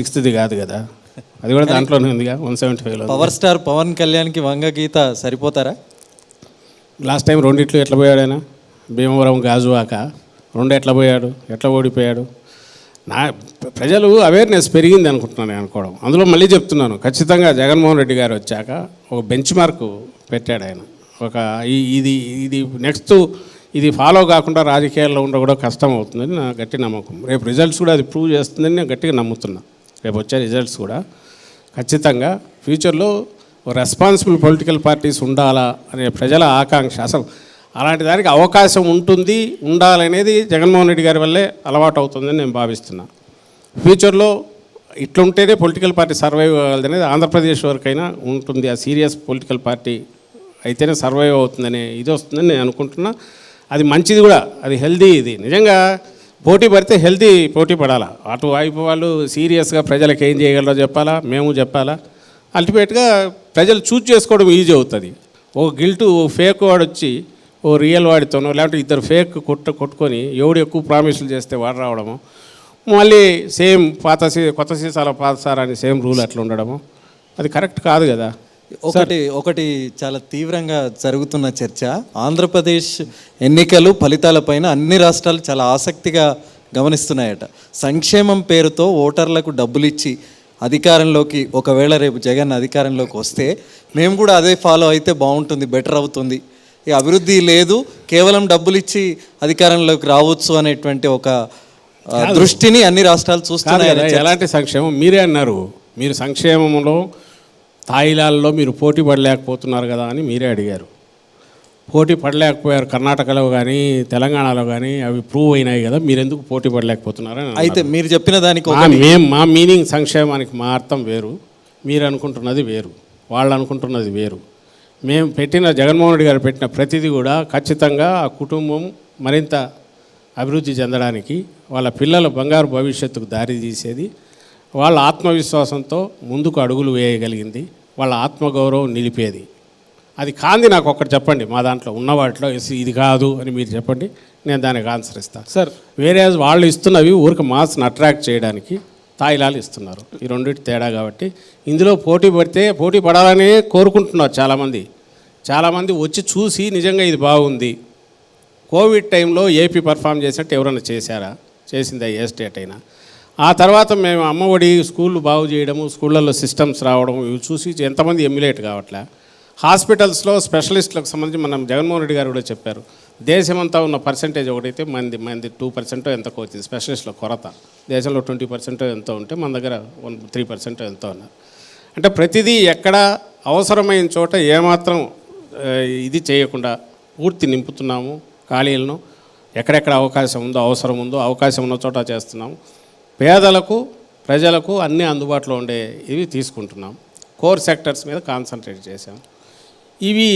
సిక్స్త్ది కాదు కదా. అది కూడా దాంట్లోనే ఉందిగా వన్ సెవెంటీ ఫైవ్లో పవర్ స్టార్ పవన్ కళ్యాణ్కి వంగ గీత సరిపోతారా? లాస్ట్ టైం రెండిట్లు ఎట్లా పోయాడు ఆయన భీమవరం గాజువాక రెండు ఎట్లా పోయాడు? ఎట్లా ఓడిపోయాడు? నా ప్రజలు అవేర్నెస్ పెరిగింది అనుకుంటున్నాను నేను అనుకోవడం. అందులో మళ్ళీ చెప్తున్నాను ఖచ్చితంగా జగన్మోహన్ రెడ్డి గారు వచ్చాక ఒక బెంచ్ మార్క్ పెట్టాడు ఆయన. ఒక ఇది ఇది నెక్స్ట్ ఇది ఫాలో కాకుండా రాజకీయాల్లో ఉండ కూడా కష్టం అవుతుందని నా గట్టి నమ్మకం. రేపు రిజల్ట్స్ కూడా అది ప్రూవ్ చేస్తుందని నేను గట్టిగా నమ్ముతున్నా. రేపు వచ్చే రిజల్ట్స్ కూడా. ఖచ్చితంగా ఫ్యూచర్లో రెస్పాన్సిబుల్ పొలిటికల్ పార్టీస్ ఉండాలా అనే ప్రజల ఆకాంక్ష. అసలు అలాంటి దానికి అవకాశం ఉంటుంది ఉండాలనేది జగన్మోహన్ రెడ్డి గారి వల్లే అలవాటు అవుతుందని నేను భావిస్తున్నా. ఫ్యూచర్లో ఇట్లుంటేనే పొలిటికల్ పార్టీ సర్వైవ్ అవ్వాలి అనేది ఆంధ్రప్రదేశ్ వరకైనా ఉంటుంది. ఆ సీరియస్ పొలిటికల్ పార్టీ అయితేనే సర్వైవ్ అవుతుందనే ఇది వస్తుందని నేను అనుకుంటున్నా. అది మంచిది కూడా అది హెల్దీ ఇది. నిజంగా పోటీ పడితే హెల్దీ పోటీ పడాలా? అటు వైపు వాళ్ళు సీరియస్గా ప్రజలకు ఏం చేయగలరో చెప్పాలా? మేము చెప్పాలా? అల్టిమేట్గా ప్రజలు చూజ్ చేసుకోవడం ఈజీ అవుతుంది. ఓ గిల్టు ఓ ఫేక్ వాడు వచ్చి ఓ రియల్ వాడితోనో లేకపోతే ఇద్దరు ఫేక్ కొట్ట కొట్టుకొని ఎవడు ఎక్కువ ప్రామిసులు చేస్తే వాడు రావడము మళ్ళీ సేమ్ పాత సీ కొత్త సీసాల పాత సార్ అని సేమ్ రూల్ అట్లా ఉండడము అది కరెక్ట్ కాదు కదా. ఒకటి ఒకటి చాలా తీవ్రంగా జరుగుతున్న చర్చ. ఆంధ్రప్రదేశ్ ఎన్నికలు ఫలితాలపైన అన్ని రాష్ట్రాలు చాలా ఆసక్తిగా గమనిస్తున్నాయట. సంక్షేమం పేరుతో ఓటర్లకు డబ్బులు ఇచ్చి అధికారంలోకి ఒకవేళ రేపు జగన్ అధికారంలోకి వస్తే మేము కూడా అదే ఫాలో అయితే బాగుంటుంది బెటర్ అవుతుంది. ఈ అభివృద్ధి లేదు కేవలం డబ్బులు ఇచ్చి అధికారంలోకి రావచ్చు అనేటువంటి ఒక దృష్టిని అన్ని రాష్ట్రాలు చూస్తున్నాయి ఎలాంటి సంక్షేమం? మీరే అన్నారు. మీరు సంక్షేమంలో తాయిలాల్లో మీరు పోటీ పడలేకపోతున్నారు కదా అని మీరే అడిగారు. పోటీ పడలేకపోయారు కర్ణాటకలో కానీ తెలంగాణలో కానీ అవి ప్రూవ్ అయినాయి కదా మీరు ఎందుకు పోటీ పడలేకపోతున్నారని అన్నారు. అయితే మీరు చెప్పిన దానికి ఒక మా మేం మా మీనింగ్ సంక్షేమానికి మా అర్థం వేరు. మీరు అనుకుంటున్నది వేరు. వాళ్ళు అనుకుంటున్నది వేరు. మేము పెట్టిన జగన్మోహన్ రెడ్డి గారు పెట్టిన ప్రతిదీ కూడా ఖచ్చితంగా ఆ కుటుంబం మరింత అభివృద్ధి చెందడానికి వాళ్ళ పిల్లల బంగారు భవిష్యత్తుకు దారి తీసేది వాళ్ళ ఆత్మవిశ్వాసంతో ముందుకు అడుగులు వేయగలిగింది. వాళ్ళ ఆత్మగౌరవం నిలిపేది. అది కాంది నాకు ఒక్కటి చెప్పండి మా దాంట్లో ఉన్న వాటిలో "ఎస్, ఇది కాదు అని మీరు చెప్పండి నేను దానికి ఆన్సర్ ఇస్తాను. సార్. వేరే వాళ్ళు ఇస్తున్నవి ఊరికి మాస్ని అట్రాక్ట్ చేయడానికి తాయిలాలు ఇస్తున్నారు. ఈ రెండింటి తేడా కాబట్టి ఇందులో పోటీ పడితే పోటీ పడాలనే కోరుకుంటున్నారు చాలామంది. చాలామంది వచ్చి చూసి నిజంగా ఇది బాగుంది. కోవిడ్ టైంలో ఏపీ పర్ఫామ్ చేసినట్టు ఎవరైనా చేశారా? చేసిందా ఏ స్టేట్ అయినా? ఆ తర్వాత మేము అమ్మఒడి స్కూళ్ళు బాగు చేయడము స్కూళ్ళల్లో సిస్టమ్స్ రావడం ఇవి చూసి ఎంతమంది ఎమ్యులేట్ కావట్లే. హాస్పిటల్స్లో స్పెషలిస్టులకు సంబంధించి మనం జగన్మోహన్ రెడ్డి గారు కూడా చెప్పారు దేశమంతా ఉన్న పర్సంటేజ్ ఒకటైతే మంది మంది టూ పర్సెంట్ ఎంత వచ్చింది స్పెషలిస్టుల కొరత. దేశంలో ట్వంటీ పర్సెంట్ ఎంతో ఉంటే మన దగ్గర వన్ త్రీ పర్సెంట్ ఎంతో ఉన్నారు అంటే ప్రతిదీ ఎక్కడ అవసరమైన చోట ఏమాత్రం ఇది చేయకుండా పూర్తి నింపుతున్నాము ఖాళీలను. ఎక్కడెక్కడ అవకాశం ఉందో అవసరం ఉందో అవకాశం ఉన్న చోట చేస్తున్నాము. పేదలకు ప్రజలకు అన్నీ అందుబాటులో ఉండే ఇవి తీసుకుంటున్నాం. కోర్ సెక్టర్స్ మీద కాన్సన్ట్రేట్ చేశాం. ఇవి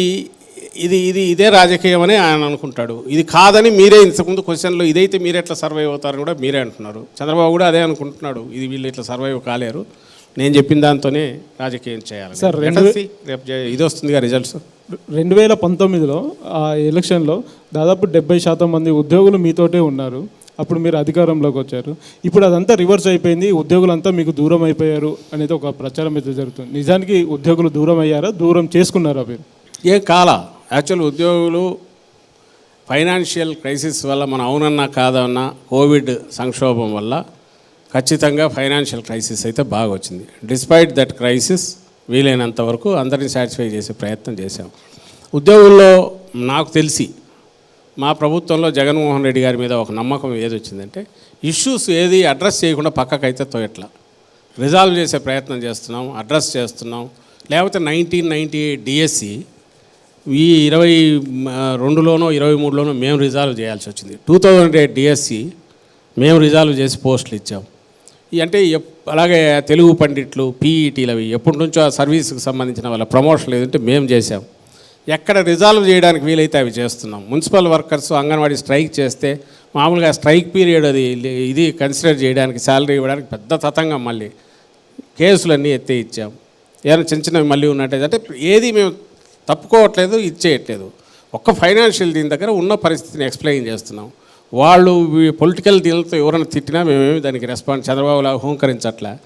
ఇది ఇది ఇదే రాజకీయం అని ఆయన అనుకుంటాడు. ఇది కాదని మీరే ఇంతకుముందు క్వశ్చన్లో ఇదైతే మీరు ఎట్లా సర్వైవ్ అవుతారని కూడా మీరే అంటున్నారు. చంద్రబాబు కూడా అదే అనుకుంటున్నాడు. ఇది వీళ్ళు ఇట్లా సర్వైవ్ కాలేరు. నేను చెప్పిన దాంతోనే రాజకీయం చేయాలి సార్, see. రేపు ఇది వస్తుందిగా రిజల్ట్స్ రెండు వేల పంతొమ్మిదిలో ఆ ఎలక్షన్లో దాదాపు డెబ్బై శాతం మంది ఉద్యోగులు మీతోటే ఉన్నారు. అప్పుడు మీరు అధికారంలోకి వచ్చారు. ఇప్పుడు అదంతా రివర్స్ అయిపోయింది. ఉద్యోగులంతా మీకు దూరం అయిపోయారు అనేది ఒక ప్రచారం అయితే జరుగుతుంది. నిజానికి ఉద్యోగులు దూరం అయ్యారా? దూరం చేసుకున్నారా మీరు? ఏ కాల? యాక్చువల్ ఉద్యోగులు ఫైనాన్షియల్ క్రైసిస్ వల్ల మనం అవునన్నా కాదన్నా కోవిడ్ సంక్షోభం వల్ల ఖచ్చితంగా ఫైనాన్షియల్ క్రైసిస్ అయితే బాగా వచ్చింది. డిస్పైట్ దట్ క్రైసిస్ వీలైనంత వరకు అందరిని సాటిస్ఫై చేసే ప్రయత్నం చేశాం. ఉద్యోగుల్లో నాకు తెలిసి మా ప్రభుత్వంలో జగన్మోహన్ రెడ్డి గారి మీద ఒక నమ్మకం ఏది వచ్చిందంటే ఇష్యూస్ ఏది అడ్రస్ చేయకుండా పక్కకైతే తోయట్లా. రిజాల్వ్ చేసే ప్రయత్నం చేస్తున్నాం అడ్రస్ చేస్తున్నాం. లేకపోతే నైన్టీన్ నైంటీ ఎయిట్ డిఎస్సి ఈ ఇరవై రెండులోనో ఇరవై మూడులోనో మేము రిజాల్వ్ చేయాల్సి వచ్చింది. టూ థౌజండ్ ఎయిట్ డిఎస్సి మేము రిజాల్వ్ చేసి పోస్టులు ఇచ్చాం. ఈ అంటే అలాగే తెలుగు పండిట్లు పీఈటీలు అవి ఎప్పటి నుంచో ఆ సర్వీస్కి సంబంధించిన వాళ్ళ ప్రమోషన్ లేదంటే మేము చేసాం ఎక్కడ రిజాల్వ్ చేయడానికి వీలైతే అవి చేస్తున్నాం. మున్సిపల్ వర్కర్స్ అంగన్వాడీ స్ట్రైక్ చేస్తే మామూలుగా స్ట్రైక్ పీరియడ్ అది ఇది కన్సిడర్ చేయడానికి శాలరీ ఇవ్వడానికి పెద్ద తతంగం మళ్ళీ. కేసులన్నీ ఎత్తే ఇచ్చాం. ఏదైనా చిన్న చిన్నవి మళ్ళీ ఉన్నట్టు అంటే ఏది మేము తప్పుకోవట్లేదు ఇచ్చేయట్లేదు. ఒక్క ఫైనాన్షియల్ దీని దగ్గర ఉన్న పరిస్థితిని ఎక్స్ప్లెయిన్ చేస్తున్నాం. వాళ్ళు పొలిటికల్ దీనితో ఎవరైనా తిట్టినా మేమేమి దానికి రెస్పాన్స్ చంద్రబాబులా హోంకరించట్లే.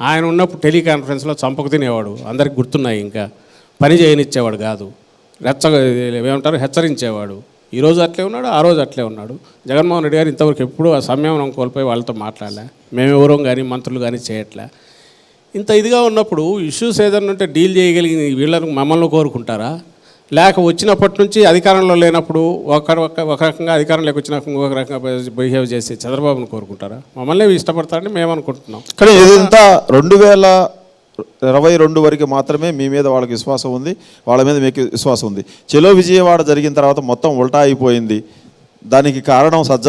ఆయన ఉన్నప్పుడు టెలికాన్ఫరెన్స్లో చంపకు తినేవాడు. అందరికి గుర్తున్నాయి ఇంకా. పని చేయనిచ్చేవాడు కాదు. రెచ్చ ఏమంటారు? హెచ్చరించేవాడు. ఈ రోజు అట్లే ఉన్నాడు ఆ రోజు అట్లే ఉన్నాడు. జగన్మోహన్ రెడ్డి గారు ఇంతవరకు ఎప్పుడూ ఆ సంయమనం కోల్పోయి వాళ్ళతో మాట్లాడలే. మేము ఎవరో కానీ మంత్రులు కానీ చేయట్లే. ఇంత ఇదిగా ఉన్నప్పుడు ఇష్యూస్ ఏదైనా ఉంటే డీల్ చేయగలిగిన వీళ్ళని మమ్మల్ని కోరుకుంటారా? లేక వచ్చినప్పటి నుంచి అధికారంలో లేనప్పుడు ఒక ఒక ఒక రకంగా అధికారంలోకి వచ్చినాక ఇంకొక రకంగా బిహేవ్ చేసి చంద్రబాబును కోరుకుంటారా? మమ్మల్ని ఇష్టపడతారని మేము అనుకుంటున్నాం కానీ ఇదంతా రెండు వేల ఇరవై రెండు వరకు మాత్రమే మీ మీద వాళ్ళకి విశ్వాసం ఉంది వాళ్ళ మీద మీకు విశ్వాసం ఉంది. చెలో విజయవాడ జరిగిన తర్వాత మొత్తం ఉల్టా అయిపోయింది. దానికి కారణం సజ్జల